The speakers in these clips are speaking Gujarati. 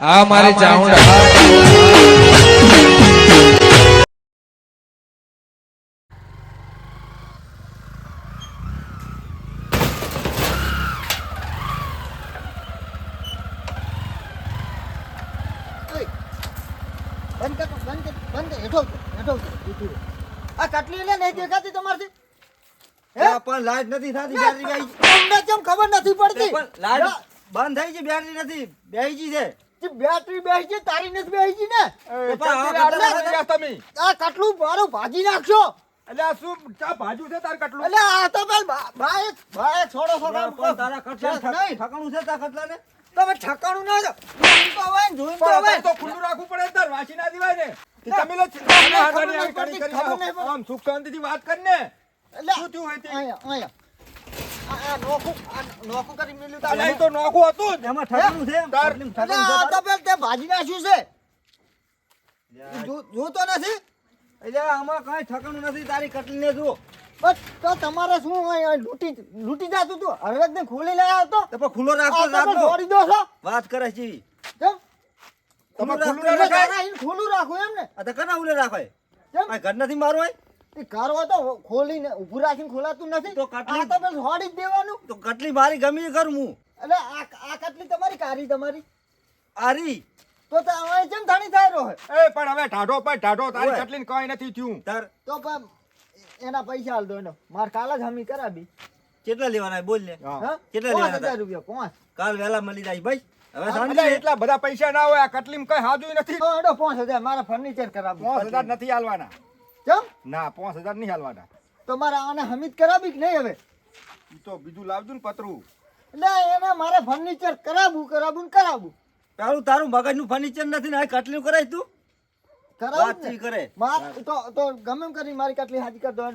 આ મારી ચાઉંડા. આ કટલી લે નહીં દેખાતી તમારથી? હે? પણ લાજ નથી થતી બેટરી ગઈ. કેમ ખબર નથી પડતી? પણ લાઈટ બંધ થઈ છે બેટરી નથી. બેહીજી છે. બેટરી બેસી તારી નથી બેસી ને? તમે. આ કટલું મારું ભાજી નાખશો? એટલે શું ચા ભાજુ છે તાર કટલું? એટલે આ તો પેલ ભાઈ ભાઈ છોડો છોડો તારા કટલા નહીં. ઠકાણું છે તારા કટલાને? તમે ઠકાણું ના જોઈન તો હોય ને જોઈન તો હોય. તો ખુલ્લું રાખવું પડે તાર વાંચી ના દેવાય ને તમે લો આમ સુખ શાંતિથી વાત કર ને એટલે શું થયું હોય તે? અહીંયા. તમારે શું લૂટી લૂટી જતું તું હરદ ને ખોલી લાયા હતો તો પણ ખુલ્લો રાખો. વાત કરે છે તમે ખુલ્લું રાખો એમ ને કના ઉલે રાખે ઘર નથી મારું હોય એ તો ખોલીને ઊભું રાખીને ખોલાતું નથી. તો કટલી- તો પેલું જ દેવાનું. તો કટલી મારી ગમી કરું હું. એટલે આ આ કટલી તમારી કારી તમારી. આરી. તો તો હવે કેમ થાણી થાય રહો એ પણ હવે ઢાઢો પર ઢાઢો તારી. કટલીને કઈ નથી થયું. તાર તો પણ એના પૈસા હાલ દો એનો. માર કાલ જ હમી કરાવી. કેટલા લેવાના બોલ ને. કેટલા લેવાના હજાર રૂપિયા પાંચ. કાલ વહેલા મળી જાય ભાઈ. હવે એટલે એટલા બધા પૈસા ના હોય આ કટલીમાં કઈ હાજુ નથી. પાંચ હજાર. મારા ફર્નિચર કરાવ પાંચ હજાર નથી હાલવાના. કેમ ના પાંચ હજાર નહીં હાલવાના. તો મારે આને હમીદ કરાવી કે નહીં હવે? એ તો બીજું લાવજો ને પતરું. એટલે એને મારે ફર્નિચર કરાવવું કરાવવું ને કરાવવું. તારું તારું મગજનું ફર્નિચર નથી ને આ કટલીનું કરાય તું? કરાવવું વાત કરે. માર તો તો ગમે એમ કરી મારી કટલી હાજી કર દો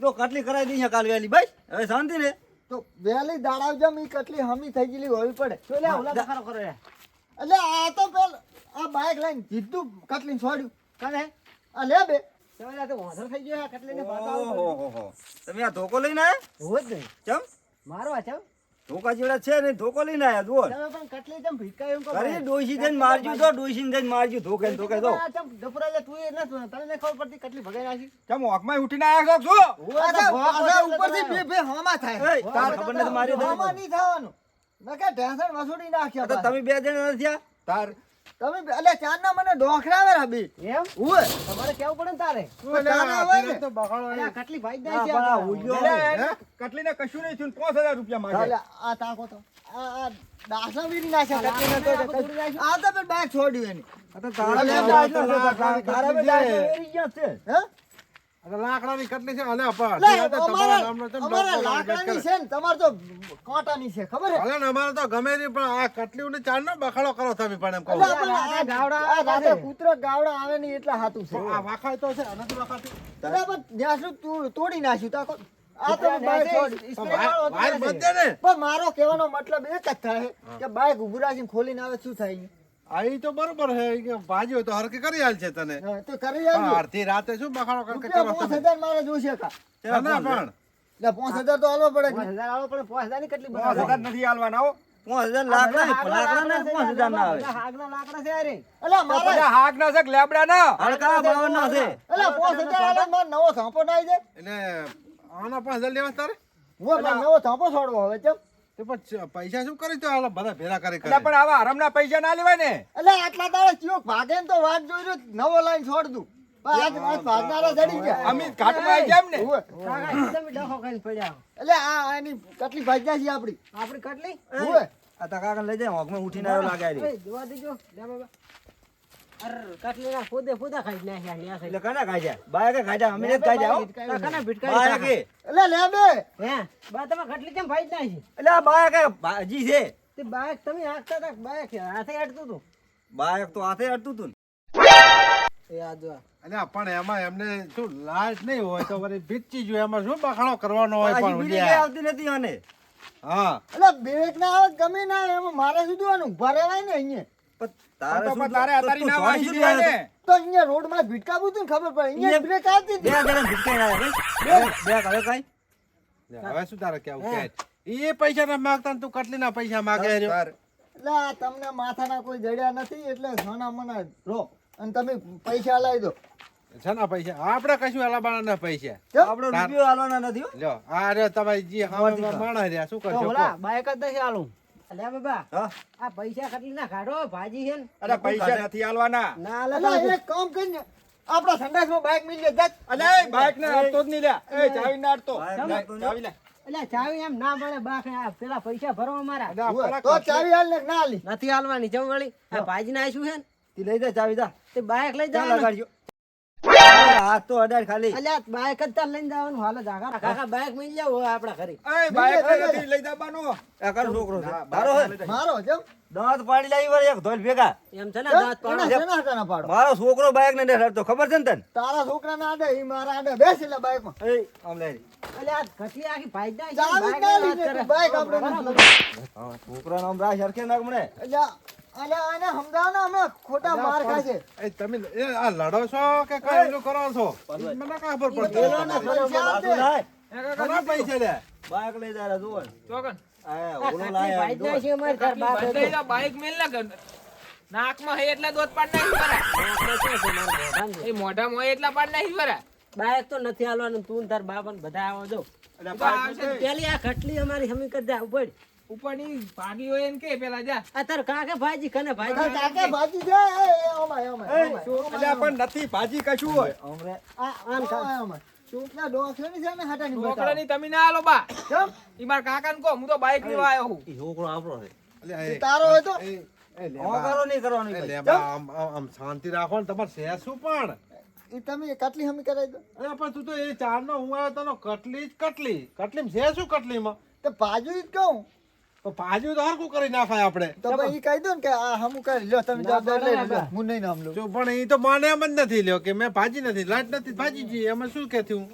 તો કટલી કરાવી દઈ કાલ વહેલી ભાઈ હવે શાંતિ ને? તો વહેલી દાડાવ જમ ઈ કટલી હમી થઈ ગયેલી હોવી પડે. તો લે ઓલા દા- કરો. એટલે આ તો પેલ આ બાઇક લઈને જીધું કટલી છોડ્યું. કાને આ લે બે આ વાંધો થઈ ગયો આ કટલીને ઓહોહોહો. તમે આ ધોકો લઈને આયા? હોય જ નહીં. ચમ? મારો આ ચાવ ધોકા જેવડા છે ને ધોકો લઈને આયા જુઓ. તમે પણ કટલી જેમ ભીટકાય એમ અરે ડોસી જઈને મારજો તો ડોસી જઈને મારજો ધોકે ને ધોકે તો. આ ચમ ડફરા તું એ ન તને ખબર પડતી કટલી ભગાઈ નાખી? ચમ ઓખમાં ઉઠીને આયા છો ઉપરથી બે બે હોમાં થાય. તાર ખબર નથી મારી. નહીં થવાનું. ઢેસણ વસૂડી નાખ્યા તો તમે બે જણ નથી તાર તમે એટલે ચાંદના મને ડોખરાવે રાબી એમ ઉવે તમારે કેવું પડે તારે તારે હોય ને અરે આ કટલી ભાઈ ના, પણ આ ઉલ્યો એટલે હોય. એને કટલીને કશું નહીં થયું પાંચ હજાર રૂપિયા માંગે આ તાકો તો આ આ ડાસા વીરી નાખ્યા કટલીને તો આ તો પેલું છોડ્યું એની આ તો તારા તારા બે બે ડાસા તારા બે ડાસા વેરી ગયા છે હે લાકડાની કટલી છે અને તો તમારા નામનો અમારા ચમ અમારા ડોક્ટર લાકડાની છે ને તમારે તો કાંટાની છે ખબર અમારે તો ગમે નહીં પણ આ કટલીઓને ચાર નો બખાડો કરો તમે પણ એમ કહો. રાતે કૂતરો ગાવડા આવે નહીં એટલે હાથું છે. આ વાખાય તો છે વાખાતું. જ્યાં સુધી તોડી નાખ્યું? તાકો આ તો બાઈક પણ મારો કહેવાનો મતલબ એક જ થાય કે બાઈક ઉભરાજી ખોલીને આવે શું થાય આ ઈ તો બરોબર છે કે ભાજી હોય તો હરકી કરી આલ છે તને. તો કરી આલ અડધી રાતે શું બખાડો કરકે કરો પાંચ તમે? હજાર મારે જોશે કા. ના, પણ. એટલે પાંચ હજાર તો આલવો પડે પાંચ હજાર પડે પાંચ હજારની કેટલી પાંચ હજાર નથી હાલવાના હો. પાંચ હજાર લાકડા લાકડા ને પાંચ હજાર ના આવે. લાકડા છે અરે એટલે મારે બધા હાક ના છે લેબડા ના હડકા બાવન ના છે. એટલે પાંચ હજાર હાલે નવો થાંપો ના આવી જાય. એટલે આના પાંચ હજાર લેવા તારે? હું નવો સાંપો છોડવો હવે ચમ. તો પૈસા શું કરી તો આ બધા ભેરા કરી કરે. પણ આવા હરમના પૈસા ના લેવાય ને. એટલે આટલા દાડા ચિયો ભાગે ને તો વાત જોઈ રહ્યો નવો લાઈન છોડ દઉં. આજ આજ ભાગનારા ચડી ગયા. અમે ઘાટમાં આવી ગયા એમ ને. ઉવે. એટલે આ એની કટલી ભાગ્યા છે આપડી? આપડી કટલી? લઈ જાય લાગે જોવા દેજો. લે બાબા અર કટલી ના ખોદે ખાઈ નાખ્યા ન્યા એટલે કના ખાઈ બાય ખાજા અમે નથી ખાઈ હો. કના બાય કે? એટલે લે બે હે? બા તમે કટલી કેમ ભાઈ જ નાખી? એટલે બાય કે ભાજી છે? તે તમે હાંકતા હતા બાઈક હાથે અડતું તું બાય તો હાથે અડતું તું એ આ જો પણ એમાં એમને શું લાજ નહીં હોય તો વળી ભીચી જોઈએ એમાં શું બખાણો કરવાનો હોય પણ આવતી નથી આને. હા. એટલે બ્રેક ના આવે ગમે ના આવે એમાં મારે શું જોવાનું? ઊભા રહેવાય ને અહીંયા. તારે માથા શું તારે અતારી ના વાંચી શું દેવાય રહ્યા ને તો અહીંયા રોડમાં ભીટકાવું હતું ખબર પડે? અહીંયા અહીંયા બ્રેક આવતી બે જણા ભીટકાઈ બે બે હવે કઈ? હવે શું તારે કેવું? કે એ પૈસા ના માંગતા તું કટલી ના પૈસા માગે રહ્યો. એટલે તમને માથાના કોઈ જડ્યા નથી એટલે સોના મના રો. અને તમે પૈસા લાવી દો. છે ને પૈસા? આપણે કશું હલાબાના ના પૈસા? આપણે રૂપિયો નથી હો. આ રે તમારી જે હામે રહ્યા શું કરશો બાઈક જ નથી આલું અલ્યા બાબા આ પૈસા કેટલી ના કાઢો ભાજી છે અરે પૈસા નથી આલવાના ના આલે એક કામ કરીને આપણા સંડાસમાં બાઇક મિલી જાય અલે બાઈક ને અડતો જ નહીં લ્યા. એ ચાવી ને નહીં. ચાવી લે. અલ્યા ચાવી એમ ના મળે બાક આ પેલા પૈસા ભરવા મારા. અને આ પેલા તો ચાવી હાલ ના હાલી. નથી હાલવાની જમ વળી. ભાજી ના શું છે ને? તી લઈ જા ચાવી જા. તે બાઈક લઈ લગાડજો અરે, હાથ તો અડાડ ખાલી. અલ્યા બાઈક જ તાર લઈને જવાનું હાલ જાગા. કાકા બાઈક મિલ જાવ આપડા ઘરે. એ બાઈક નથી લઈ જવાનું. આ છોકરો છે. મારો જેમ દાંત પાડી લાવી વાર એક ધોલ ભેગા. એમ છે ને દાંત પાડો. એના શેના હાટાના પાડો? મારો છોકરો બાઈક ને ડરતો ખબર છે ને તને? તારા છોકરાના આડે ઈ મારા આડે બેસ એટલે બાઇકમાં એ આમ લઈ અલ્યા આ આખી ભાઈ છે, બાઈક ના ની આપણે છોકરા નામ રાહ સરખે નાખ મને. અલ્યા આને સમજાવો ને અમે ખોટા માર ખાશે એ તમે એ આ લડો છો કે કઈ એનું કરો છો? મને કાં ખબર પડતી. પાછું પૈસા લે. બાઈક લઈ જા જુઓ ચોકન. આ આ ઓલો લાય ભાઈ છે અમારી ઘર બાપ બંધ થઈ જા, બાઈક મેલ ના કર નાકમાં હે એટલા દોત પાડ નાખી એ મોઢામાં હોય એટલા પાડ નાખી વરા બાઈક તો નથી હાલવાનું તું તાર બાપ બધા આવો જો. જ. પેલી આ ખટલી અમારી હમી કરી દે ઉપર ઉપરની ભાગી હોય કે પેલા જા. આ તાર કાકે ભાજી કને ભાજી કાકે ભાજી જા ઓમાય, ઓમાય, ઓમાય. અલ્યા પણ નથી ભાજી કશું હોય. ઓમરે આ આમ ખા ઓમાય, ઓમાય. ચોકના ડોક્ટરની છે ને હાટાની બતાવો. તમે ના આલો બા. કેમ? ઈ મારા કાકા ને કહો હું તો બાઈક લેવા આવ્યો હું ઈ છોકરો આપણો છે. અલ્યા, એ એ- તારો હોય તો. એ- એ લે આમ બા. કરો નહીં કરવાનું એ ભાઈ. લે બા, આમ આમ- આમ શાંતિ રાખો ને તમારે છે શું પણ? એ તમે કટલી હમી કરાવી દો. અરે પણ તું તો એ ચાર નો હું આવ્યો તનો કટલી જ કટલી. કટલી છે શું કટલીમાં? તો બાજુ જ કહું. તો પાજુ તો હરકું કરી નાખાય આપણે. તો ભાઈ ઈ કહી દો ને કે આ હમું કરી લ્યો તમે જવાબદારી લઈ લો હું નહીં નામ લઉં. જો પણ એ તો માને એમ જ નથી લ્યો કે મેં ભાજી નથી લાટ નથી ભાજી જી એમાં શું કે થયું?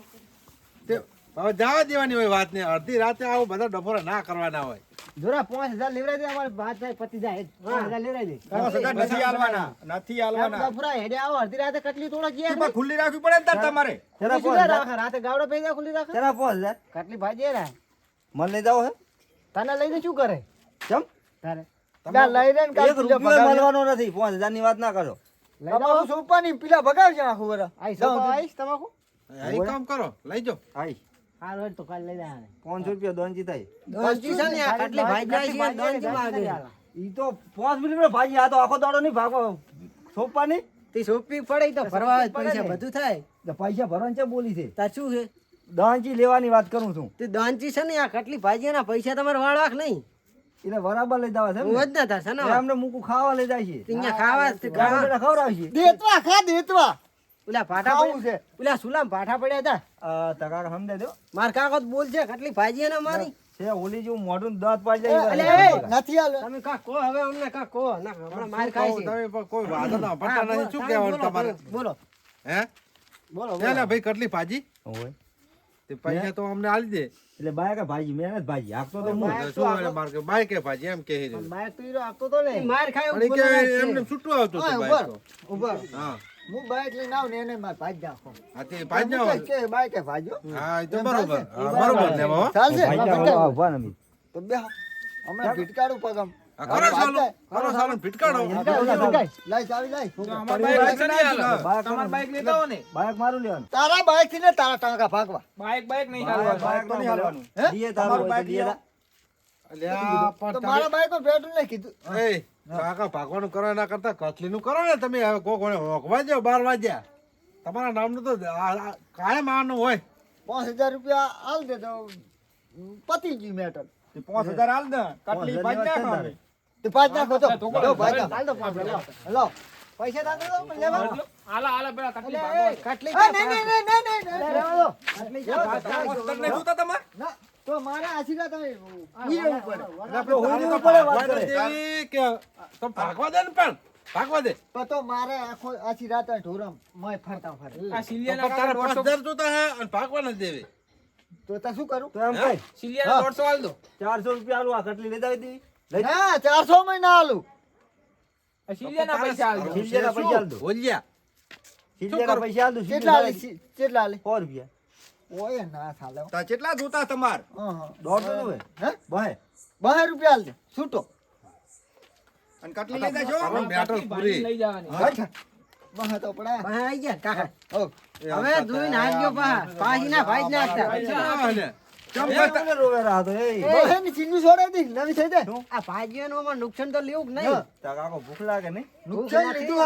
તે હવે જવા દેવાની હોય વાત ને અડધી રાતે આવો બધા ડફોરા ના કરવાના હોય. જોરા પાંચ હજાર લેવડાવી દે અમારે ભાત થાય પતી જાય. પાંચ હજાર લેવડાવી દે. પાંચ હજાર નથી આલવાના નથી આલવાના ડફોરા હેડે આવો અડધી રાતે કટલી થોડો ગયા ખુલ્લી રાખવી પડે ને તાર તમારે. પાંચ રાખે? રાતે ગાવડો પૈસા ખુલ્લી રાખે? પાંચ હજાર. કટલી ભાજી રે મને લઈ જાઓ હે. તને લઈને શું કરે? કેમ તારે. ના, લઈ લે ને કાલ એક રૂપિયો મળવાનો નથી પાંચ હજારની વાત ના કરો. તમાકુ સોંપવાની પેલા ભગાવશે આખું સૌ આઈશ તમાકુ? આઈ કામ કરો લઈ જો આઈ. હાલ હોય તો કાલ લઈ જાય પાંચસો રૂપિયા દોનજી થાય. દોનજી છે ને આ ભાઈ જાય છે દોનજી માં ઈ તો પાંચ મિનિટ ભાજી આ તો આખો દાડો નહીં ભાગો. સોપાની? તે સોપી પડે તો ભરવા પૈસા બધું થાય. તો પૈસા ભરવાની છે બોલી છે? તાર શું છે? દોનજી લેવાની વાત કરું છું. તે દાંચી છે ને આ કટલી ભાજીના પૈસા તમારે વાળવાક નહીં. એટલે બરાબર લઈ જવા છે એમ હું ના થશે ને. અમને મૂકું ખાવા લઈ જાય છે. અહીંયા ખાવા ખાવા. ખવડાવશે દેતવા ખા દેતવા. ઓલા પાઠા પડ્યા છે. ઓલા સુલામ પાઠા પડ્યા હતા. આ સમજે દો માર કાકો બોલ છે કટલી ભાજી એને મારી છે ઓલી જેવું મોઢું દાંત પાડી જાય નથી હાલ. તમે કા કો હવે અમને કા કો ના હમણાં માર ખાય છે. તમે કોઈ વાંધો ના પડતા બોલો, નથી શું કહેવાનું તમારે? બોલો હે? બોલો લે ભાઈ કટલી ભાજી. હોય. તે પૈસા તો અમને આલી દે. એટલે બાય કે ભાજી મેં નથી ભાજી હાંકતો તો હું. શું હવે માર કે બાય કે ભાજી એમ કે બાઈક તો હીરો આપતો તો ને. માર ખાય ઉપર કે. એમને છૂટો આવતું તો. ઊભા ઉપર હા. હું બાઈક લઈને આવું ને એને મારે ભાજી નાખો. હા તે ભાજી હું જાઓ. કહીશ કે બાઈકે ભાજ્યો હા. એ તો બરોબર. બરોબર ને ચાલશે ભાઈ? તો બે હમણાં ભીટકાડું પગમ. કરો ચાલો કરો ચાલો ભીટકાડો. લાઈ ચાવી લાઈ અમાર બાઈક નથી આલો. બાઈક તમાર બાઈક લેતા હો ને. બાઈક મારું લેવાનું. તારા બાઈકથી ને તારા ટાંકા ભાગવા. બાઈક બાઈક નહીં બાઈક તો નહીં હાલવાનું. દીએ તારું હોય દીએ અલ્યા, પણ મારા બાઈકમાં નહીં કીધું. એ, ટાંકા ભાગવાનું કરો એના કરતા કતલીનું કરો ને તમે. હવે કોક કોને હોંકવા જાવ બાર વાગ્યા. તમારા નામનું તો કાયમ આનું હોય. પાંચ હજાર રૂપિયા હાલ દે તો પતી ગયું મેટર. તે પાંચ હજાર આલ ને કટલી નાખો છે તે પાંચ નાખો તો લો, ભાઈ હાલ પાંચ પૈસા ના લેવા. આલા આલા કટલી ભાગો. કટલી દો. કટલી જોતા તમારે? ના મારે આશીર્વાદ તમે ઈ રહેવું આપણે હોળી ઉપર વાત કરે. કે તો ભાગવા દે ને પણ. ભાગવા દે. તો મારે આખો આછી રાત ઢોરમ મોય ફરતા ફરે. આ તારે જોતા હે અને ભાગવા નથી દેવી. તો તા શું કરું? તો એમ કઈ. સિલિયાના દોઢસો આલ દો. ચારસો રૂપિયા આલું આ કટલી લેતા જાવી દી લઈ ચારસો માં આલું. સિલિયાના પૈસા આલ. સિલિયાના પૈસા આલ. દો. સિલિયાના પૈસા આલ કેટલા આલી? કેટલા આલી? સો રૂપિયા. ઓય ના ચાલે તા કેટલા જોતા તમાર? હં, હં. નું હે? બહે. બાર રૂપિયા આલ. છૂટો. અને કટલી લઈ જાજો. હવે મેટર પૂરી. લઈ જવાની. બહાર તો પડા. બહાર આવી ગયા કાકા. હવે જોઈને હાલજો પા પાછી ના ભાઈ જ ના નુકસાન તો લેવું નહીં. તાર ભૂખ લાગે નહીં. લીધું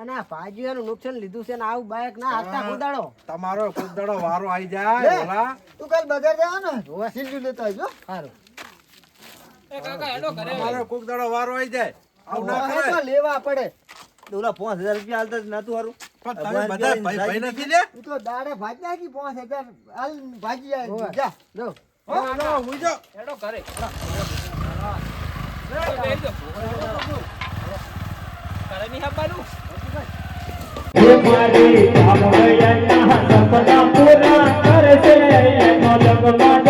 અને આ ભાજીઓનું નુકસાન લીધું છે ને આવું બાઈક ના હાથતા કુદાડો તમારો કુદડો વારો આવી જાય તું કાલ બજાર જવાનો ચીની લેતા આવજો સારું એ કાકા હેડો ઘરે. તમારો કુદડો વારો આવી જાય લેવા પડે. તો પાંચ હજાર રૂપિયા હાલતા જ નતું હારું. પણ તમે બધા ભાઈ ભાઈ નથી લે. હું તો દાડે પૂરા કરશે. એ